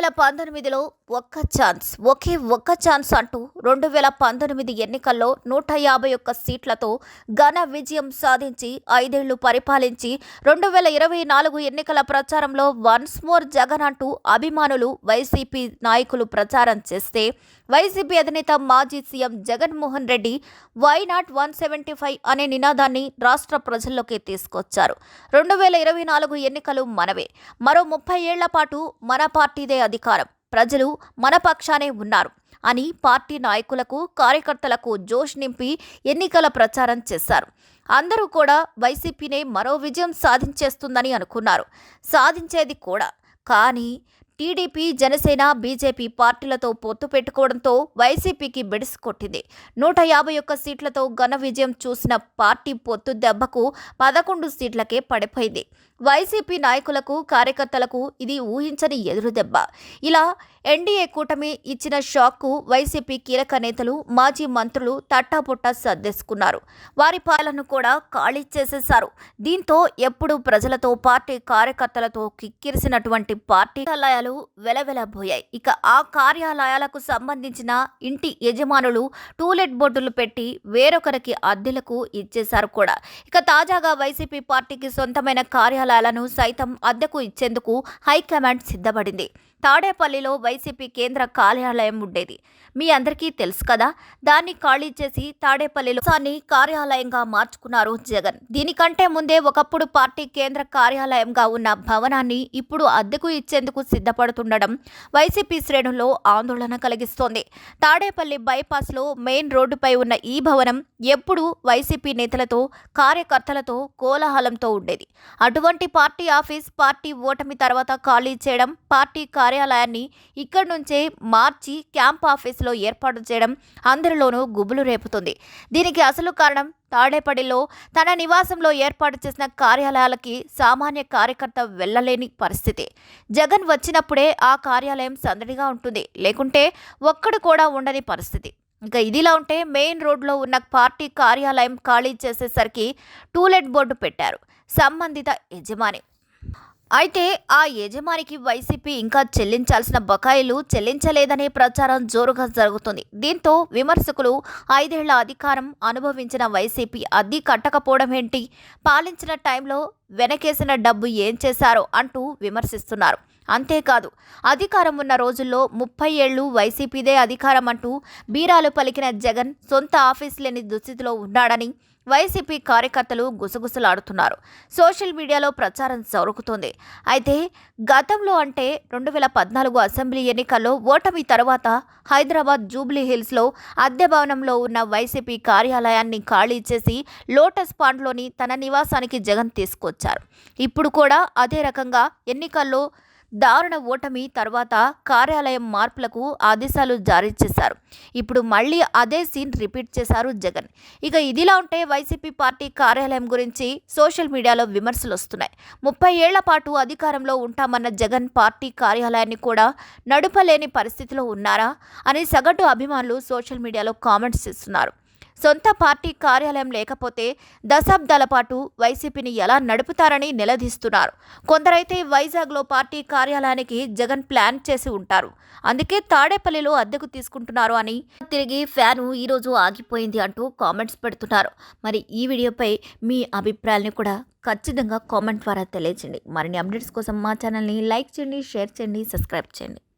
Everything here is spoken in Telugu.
వేల పంతొమ్మిదిలో ఒక్క ఛాన్స్ ఒకే ఒక్క ఛాన్స్ అంటూ రెండు వేల పంతొమ్మిది ఎన్నికల్లో నూట యాభై ఒక్క సీట్లతో ఘన విజయం సాధించి ఐదేళ్ళు పరిపాలించి రెండు వేల ఇరవై నాలుగు ఎన్నికల ప్రచారంలో వన్స్ మోర్ జగన్ అంటూ అభిమానులు వైసీపీ నాయకులు ప్రచారం చేస్తే వైసీపీ అధినేత మాజీ CM Jaganmohan Reddy why not one seventy five అనే నినాదాన్ని రాష్ట్ర ప్రజల్లోకి తీసుకొచ్చారు. రెండు వేల ఇరవై నాలుగు ఎన్నికలు మనవే. మరో ముప్పై ఏళ్ళ పాటు మన పార్టీదే అధికారం. ప్రజలు మన పక్షానే ఉన్నారు అని పార్టీ నాయకులకు కార్యకర్తలకు జోష్ నింపి ఎన్నికల ప్రచారం చేశారు. అందరూ కూడా వైసీపీనే మరో విజయం సాధించేస్తుందని అనుకున్నారు. సాధించేది కూడా. కానీ టీడీపీ జనసేన బీజేపీ పార్టీలతో పొత్తు పెట్టుకోవడంతో వైసీపీకి బిడిసి కొట్టింది. నూట యాభై ఒక్క సీట్లతో ఘన విజయం చూసిన పార్టీ పొత్తు దెబ్బకు పదకొండు సీట్లకే పడిపోయింది. వైసీపీ నాయకులకు కార్యకర్తలకు ఇది ఊహించని ఎదురుదెబ్బ. ఇలా ఎన్డీఏ కూటమి ఇచ్చిన షాక్కు వైసీపీ కీలక నేతలు మాజీ మంత్రులు తట్టాపుట్టా సర్దేసుకున్నారు. వారి పాలన కూడా ఖాళీ చేసేశారు. దీంతో ఎప్పుడు ప్రజలతో పార్టీ కార్యకర్తలతో కిక్కిరిసినటువంటి పార్టీ కార్యాలయాలు వెలవెలబోయాయి. ఇక ఆ కార్యాలయాలకు సంబంధించిన ఇంటి యజమానులు టూలెట్ బోర్డులు పెట్టి వేరొకరికి అద్దెలకు ఇచ్చేశారు కూడా. ఇక తాజాగా వైసీపీ పార్టీకి సొంతమైన కార్యాలయాలను సైతం అద్దెకు ఇచ్చేందుకు హైకమాండ్ సిద్ధపడింది. తాడేపల్లిలో వైసీపీ కేంద్ర కార్యాలయం ఉండేది. మీ అందరికీ తెలుసు కదా దాన్ని ఖాళీ చేసి తాడేపల్లిలో దాన్ని కార్యాలయంగా మార్చుకున్నారు జగన్. దీనికంటే ముందే ఒకప్పుడు పార్టీ కేంద్ర కార్యాలయంగా ఉన్న భవనాన్ని ఇప్పుడు అద్దెకు ఇచ్చేందుకు సిద్ధపడుతుండడం వైసీపీ శ్రేణుల్లో ఆందోళన కలిగిస్తోంది. తాడేపల్లి బైపాస్లో మెయిన్ రోడ్డుపై ఉన్న ఈ భవనం ఎప్పుడూ వైసీపీ నేతలతో కార్యకర్తలతో కోలాహలంతో ఉండేది. అటువంటి పార్టీ ఆఫీస్ పార్టీ ఓటమి తర్వాత ఖాళీ చేయడం పార్టీ కార్యాలయాన్ని ఇక్కడి నుంచే మార్చి క్యాంప్ ఆఫీసులో ఏర్పాటు చేయడం అందరిలోనూ గుబులు రేపుతుంది. దీనికి అసలు కారణం తాడేపల్లిలో తన నివాసంలో ఏర్పాటు చేసిన కార్యాలయాలకి సామాన్య కార్యకర్త వెళ్ళలేని పరిస్థితి. జగన్ వచ్చినప్పుడే ఆ కార్యాలయం సందడిగా ఉంటుంది. లేకుంటే ఒక్కడు కూడా ఉండని పరిస్థితి. ఇంకా ఇదిలా ఉంటే మెయిన్ రోడ్లో ఉన్న పార్టీ కార్యాలయం ఖాళీ చేసేసరికి టూలెట్ బోర్డు పెట్టారు. సంబంధిత యజమాని అయితే ఆ యజమానికి వైసీపీ ఇంకా చెల్లించాల్సిన బకాయిలు చెల్లించలేదనే ప్రచారం జోరుగా జరుగుతుంది. దీంతో విమర్శకులు ఐదేళ్ళ అధికారం అనుభవించిన వైసీపీ అద్దీ కట్టకపోవడం ఏంటి? పాలించిన టైంలో వెనకేసిన డబ్బు ఏం చేశారో అంటూ విమర్శిస్తున్నారు. అంతేకాదు అధికారం ఉన్న రోజుల్లో ముప్పై ఏళ్ళు వైసీపీదే అధికారం అంటూ బీరాలు పలికిన జగన్ సొంత ఆఫీస్ లేని దుస్థితిలో ఉన్నాడని వైసీపీ కార్యకర్తలు గుసగుసలాడుతున్నారు. సోషల్ మీడియాలో ప్రచారం జరుగుతుంది. అయితే గతంలో అంటే రెండు వేల పద్నాలుగు అసెంబ్లీ ఎన్నికల్లో ఓటమి తర్వాత హైదరాబాద్ జూబ్లీ హిల్స్లో అద్దె భవనంలో ఉన్న వైసీపీ కార్యాలయాన్ని ఖాళీ చేసి లోటస్ పాండ్లోని తన నివాసానికి జగన్ తీసుకొచ్చారు. ఇప్పుడు కూడా అదే రకంగా ఎన్నికల్లో దారుణ ఓటమి తర్వాత కార్యాలయం మార్పులకు ఆదేశాలు జారీ చేశారు. ఇప్పుడు మళ్ళీ అదే సీన్ రిపీట్ చేశారు జగన్. ఇక ఇదిలా ఉంటే వైసీపీ పార్టీ కార్యాలయం గురించి సోషల్ మీడియాలో విమర్శలు వస్తున్నాయి. ముప్పై ఏళ్ళ పాటు అధికారంలో ఉంటామన్న జగన్ పార్టీ కార్యాలయాన్ని కూడా నడుపలేని పరిస్థితిలో ఉన్నారా అని సగటు అభిమానులు సోషల్ మీడియాలో కామెంట్స్ చేస్తున్నారు. సొంత పార్టీ కార్యాలయం లేకపోతే దశాబ్దాల పాటు వైసీపీని ఎలా నడుపుతారని నిలదీస్తున్నారు. కొందరైతే వైజాగ్లో పార్టీ కార్యాలయానికి జగన్ ప్లాన్ చేసి ఉంటారు. అందుకే తాడేపల్లిలో అద్దెకు తీసుకుంటున్నారు అని తిరిగి ఫ్యాను ఈరోజు ఆగిపోయింది అంటూ కామెంట్స్ పెడుతున్నారు. మరి ఈ వీడియోపై మీ అభిప్రాయాలను కూడా ఖచ్చితంగా కామెంట్ ద్వారా తెలియచండి మరిన్ని అప్డేట్స్ కోసం మా ఛానల్ని లైక్ చేయండి షేర్ చేయండి సబ్స్క్రైబ్ చేయండి.